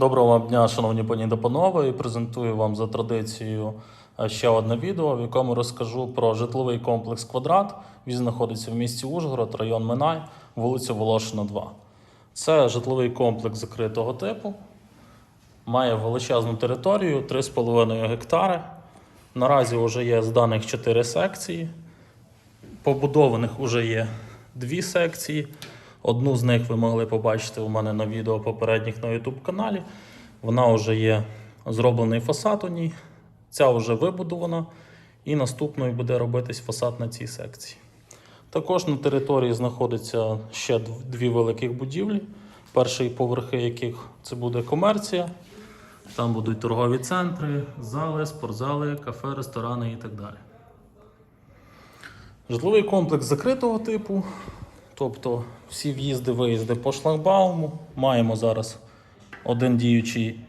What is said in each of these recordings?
Доброго вам дня, шановні пані та панове, і презентую вам за традицією е, ще одне відео, в якому розкажу про житловий комплекс Квадрат. Він знаходиться в місті Ужгород, район Минай, вулиця Волошина, 2. Це житловий комплекс закритого типу, має величезну територію 3,5 гектари. Наразі вже є зданих 4 секції. Побудованих вже є дві секції. Одну з них ви могли побачити у мене на відео попередніх на YouTube каналі. Вона вже є зроблений фасад у ній. Ця вже вибудована. І наступною буде робитись фасад на цій секції. Також на території знаходиться ще дві великих будівлі, перші поверхи яких це буде комерція. Там будуть торгові центри, зали, спортзали, кафе, ресторани і так далі. Житловий комплекс закритого типу, тобто всі в'їзди, виїзди по шлагбауму. Маємо зараз один діючий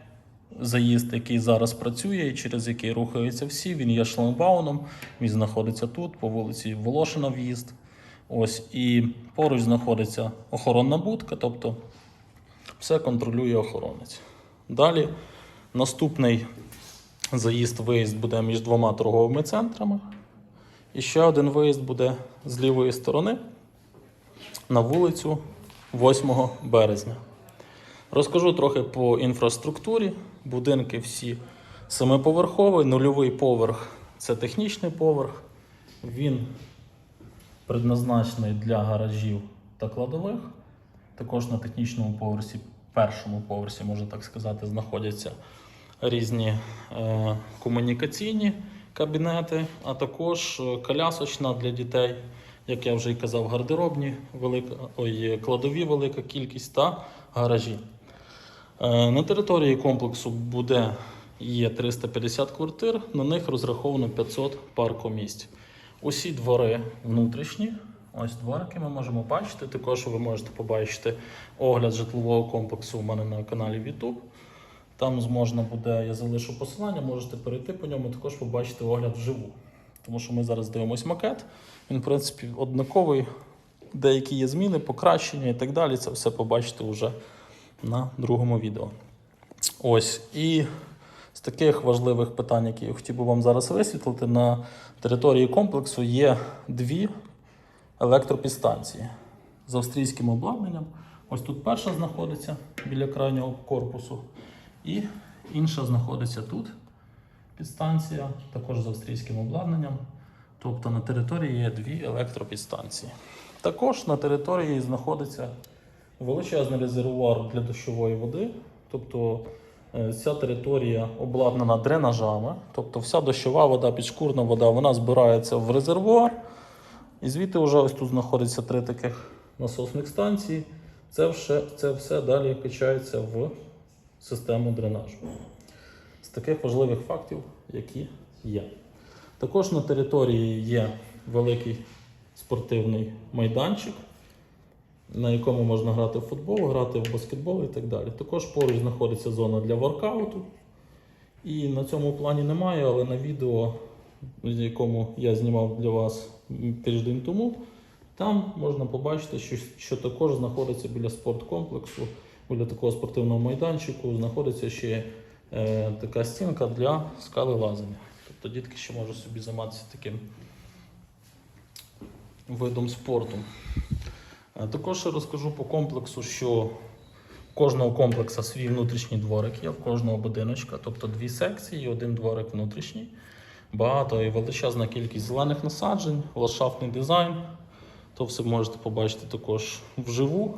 заїзд, який зараз працює і через який рухаються всі. Він є шлагбаумом, він знаходиться тут, по вулиці Волошина в'їзд. Ось і поруч знаходиться охоронна будка, тобто все контролює охоронець. Далі наступний заїзд-виїзд буде між двома торговими центрами. І ще один виїзд буде з лівої сторони на вулицю 8 березня. Розкажу трохи по інфраструктурі. Будинки всі семиповерхові, нульовий поверх це технічний поверх. Він предназначений для гаражів та кладових. Також на технічному поверсі, першому поверсі, можна так сказати, знаходяться різні е, комунікаційні кабінети, а також е, колясочна для дітей, як я вже й казав, гардеробні, велика, ой, кладові велика кількість та гаражі. Е, На території комплексу буде є 350 квартир, на них розраховано 500 паркомісць. Усі двори внутрішні. Ось дворики ми можемо бачити. Також ви можете побачити огляд житлового комплексу у мене на каналі YouTube. Там зможна буде, я залишу посилання, можете перейти по ньому, також побачити огляд вживу. Тому що ми зараз дивимося макет. Він, в принципі, однаковий. Деякі є зміни, покращення і так далі. Це все побачите вже на другому відео. Ось. І з таких важливих питань, які я хотів би вам зараз висвітлити, на території комплексу є дві електропідстанції з австрійським обладнанням. Ось тут перша знаходиться біля крайнього корпусу, і інша знаходиться тут. Підстанція, також з австрійським обладнанням. Тобто на території є дві електропідстанції. Також на території знаходиться величезний резервуар для дощової води. Тобто е, ця територія обладнана дренажами. Тобто вся дощова вода, підшкурна вода, вона збирається в резервуар. І звідти вже ось тут знаходиться три таких насосних станції. Це все, це все далі качається в систему дренажу. З таких важливих фактів, які є. Також на території є великий спортивний майданчик, на якому можна грати в футбол, грати в баскетбол і так далі. Також поруч знаходиться зона для воркауту. І на цьому плані немає, але на відео, якому я знімав для вас тиждень тому, там можна побачити, що, що також знаходиться біля спорткомплексу, біля такого спортивного майданчику, знаходиться ще е, така стінка для скалелазання. Тобто дітки ще можуть собі займатися таким видом спорту. Е, Також розкажу по комплексу, що у кожного комплексу свій внутрішній дворик є, в кожного будиночка, тобто дві секції, один дворик внутрішній. Багато і величезна кількість зелених насаджень, ландшафтний дизайн. То все можете побачити також вживу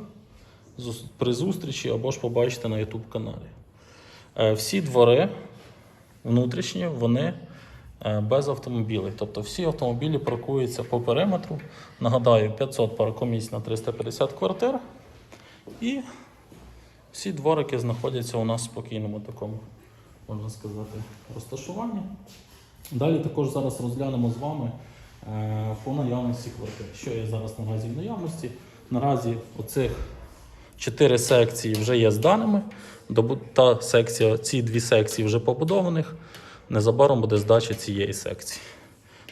при зустрічі або ж побачите на YouTube каналі. Е, Всі двори внутрішні, вони е, без автомобілів. Тобто всі автомобілі паркуються по периметру. Нагадаю, 500 паркомісць на 350 квартир. І всі дворики знаходяться у нас в спокійному такому, можна сказати, розташуванні. Далі також зараз розглянемо з вами е, по наявності квартир. Що є зараз наразі в наявності? Наразі оцих чотири секції вже є зданими. Та секція, ці дві секції вже побудованих. Незабаром буде здача цієї секції.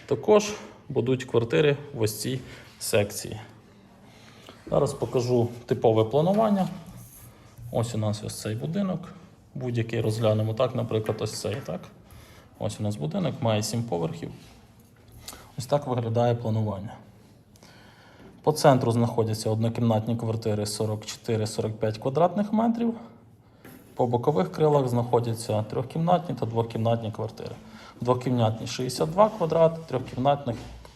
Також будуть квартири в ось цій секції. Зараз покажу типове планування. Ось у нас ось цей будинок. будь-який розглянемо. Так, наприклад, ось цей. Так? Ось у нас будинок, має 7 поверхів. Ось так виглядає планування. По центру знаходяться однокімнатні квартири 44-45 квадратних метрів. По бокових крилах знаходяться трьохкімнатні та двокімнатні квартири. Двокімнатні 62 квадрати, трьохкімнатні,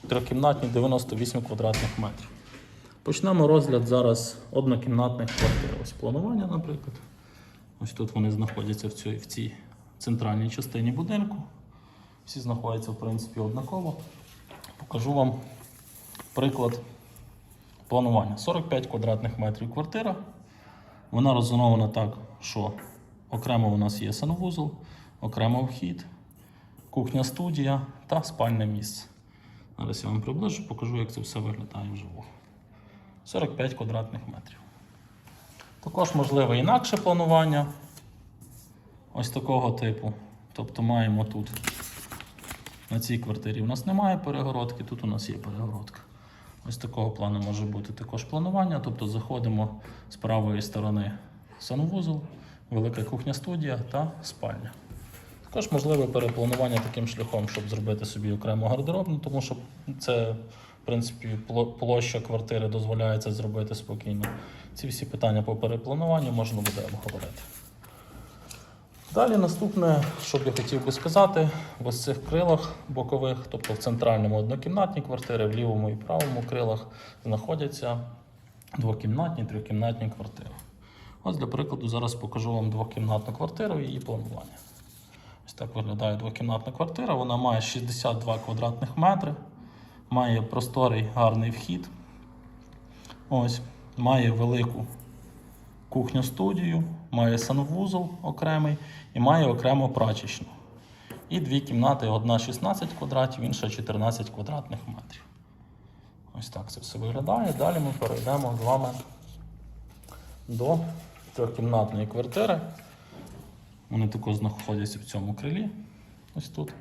трьохкімнатні 98 квадратних метрів. Почнемо розгляд зараз однокімнатних квартир. Ось планування, наприклад. Ось тут вони знаходяться в цій, в цій центральній частині будинку. Всі знаходяться, в принципі, однаково. Покажу вам приклад планування. 45 квадратних метрів квартира. Вона роззонована так, що окремо у нас є санвузол, окремо вхід, кухня студія та спальне місце. Зараз я вам приближу, покажу, як це все виглядає вживу. 45 квадратних метрів. Також можливе інакше планування. Ось такого типу. Тобто маємо тут на цій квартирі у нас немає перегородки, тут у нас є перегородка. Ось такого плану може бути також планування. Тобто заходимо з правої сторони санвузол, велика кухня студія та спальня. Також можливе перепланування таким шляхом, щоб зробити собі окрему гардеробну, тому що це, в принципі, площа квартири дозволяє це зробити спокійно. Ці всі питання по переплануванню можна буде обговорити. Далі наступне, що б я хотів би сказати, в ось цих крилах бокових, тобто в центральному однокімнатні квартири, в лівому і правому крилах знаходяться двокімнатні, трьохкімнатні квартири. Ось для прикладу зараз покажу вам двокімнатну квартиру і її планування. Ось так виглядає двокімнатна квартира. Вона має 62 квадратних метри, має просторий гарний вхід. Ось, має велику кухню-студію, має санвузол окремий і має окремо прачечну. І дві кімнати: одна 16 квадратів, інша 14 квадратних метрів. Ось так це все виглядає. Далі ми перейдемо з вами до трьохкімнатної квартири. Вони також знаходяться в цьому крилі. Ось тут.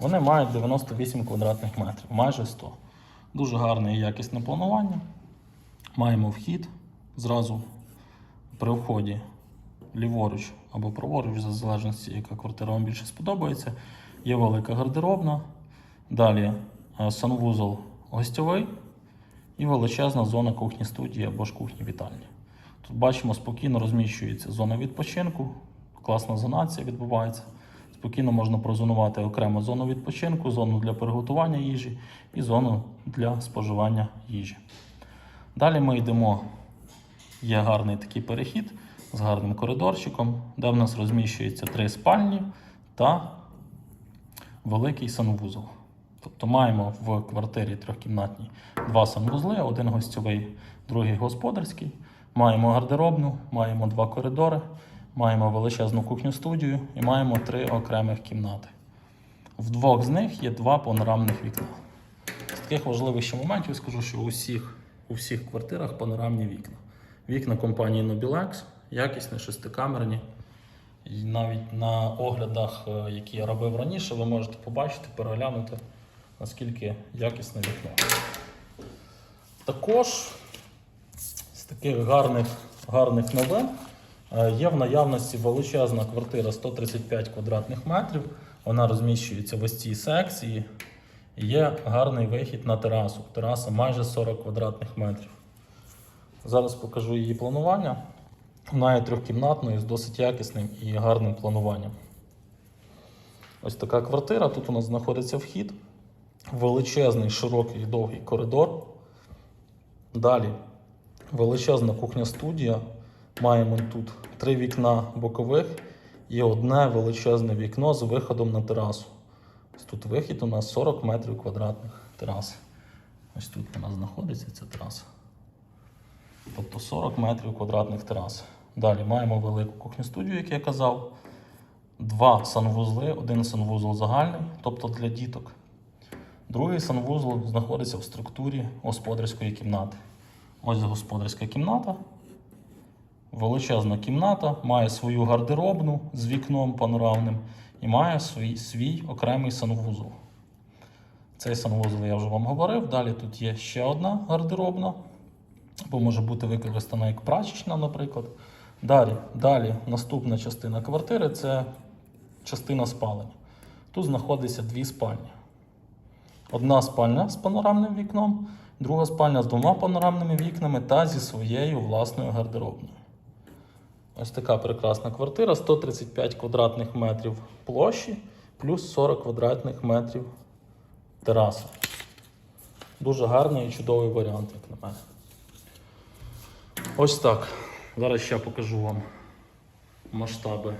Вони мають 98 квадратних метрів, майже 100. Дуже гарне і якісне планування. Маємо вхід зразу при вході ліворуч або праворуч, за залежності, яка квартира вам більше сподобається. Є велика гардеробна. Далі е, санвузол гостьовий і величезна зона кухні студії або ж кухні вітальні. Тут бачимо, спокійно розміщується зона відпочинку, класна зонація відбувається. Спокійно можна прозонувати окремо зону відпочинку, зону для приготування їжі і зону для споживання їжі. Далі ми йдемо. Є гарний такий перехід з гарним коридорчиком, де в нас розміщується три спальні та великий санвузол. Тобто маємо в квартирі трьохкімнатній два санвузли, один гостьовий, другий господарський. Маємо гардеробну, маємо два коридори, маємо величезну кухню студію і маємо три окремих кімнати. В двох з них є два панорамних вікна. З таких важливих ще моментів скажу, що у всіх, у всіх квартирах панорамні вікна. Вікна компанії Nobilex, якісні, шестикамерні. І навіть на оглядах, е, які я робив раніше, ви можете побачити, переглянути, наскільки якісне вікно. Також з таких гарних, гарних новин е, є в наявності величезна квартира 135 квадратних метрів. Вона розміщується в ось цій секції. Є гарний вихід на терасу. Тераса майже 40 квадратних метрів. Зараз покажу її планування. Вона є трьохкімнатною з досить якісним і гарним плануванням. Ось така квартира. Тут у нас знаходиться вхід, величезний, широкий і довгий коридор. Далі величезна кухня-студія. Маємо тут три вікна бокових і одне величезне вікно з виходом на терасу. Ось тут вихід у нас 40 метрів квадратних тераси. Ось тут у нас знаходиться ця тераса. Тобто 40 метрів квадратних терас. Далі маємо велику кухню студію, як я казав. Два санвузли, один санвузол загальний, тобто для діток. Другий санвузол знаходиться в структурі господарської кімнати. Ось господарська кімната. Величезна кімната, має свою гардеробну з вікном панорамним і має свій, свій окремий санвузол. Цей санвузол я вже вам говорив. Далі тут є ще одна гардеробна, або може бути використана як прачечна, наприклад. Далі, далі наступна частина квартири це частина спалення. Тут знаходиться дві спальні. Одна спальня з панорамним вікном, друга спальня з двома панорамними вікнами та зі своєю власною гардеробною. Ось така прекрасна квартира, 135 квадратних метрів площі, плюс 40 квадратних метрів тераси. Дуже гарний і чудовий варіант, як на мене. Ось так. Зараз ще покажу вам масштаби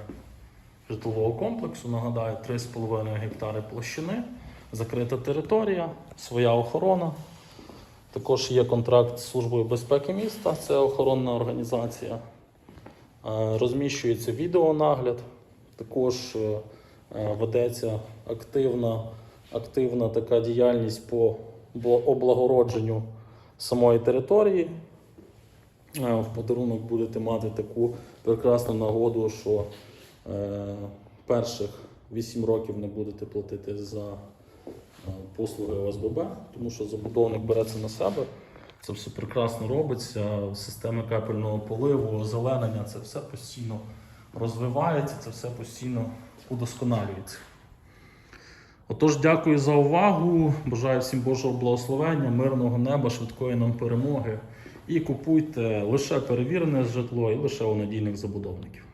житлового комплексу. Нагадаю, 3,5 гектари площини, закрита територія, своя охорона. Також є контракт з Службою безпеки міста, це охоронна організація. Е, Розміщується відеонагляд, також е, е, ведеться активна, активна така діяльність по облагородженню самої території. Е, В подарунок будете мати таку прекрасну нагоду, що е, перших 8 років не будете платити за е, послуги ОСББ, тому що забудовник бере це на себе. Це все прекрасно робиться. Системи капельного поливу, озеленення, це все постійно розвивається, це все постійно удосконалюється. Отож, дякую за увагу. Бажаю всім Божого благословення, мирного неба, швидкої нам перемоги. І купуйте лише перевірене житло і лише у надійних забудовників.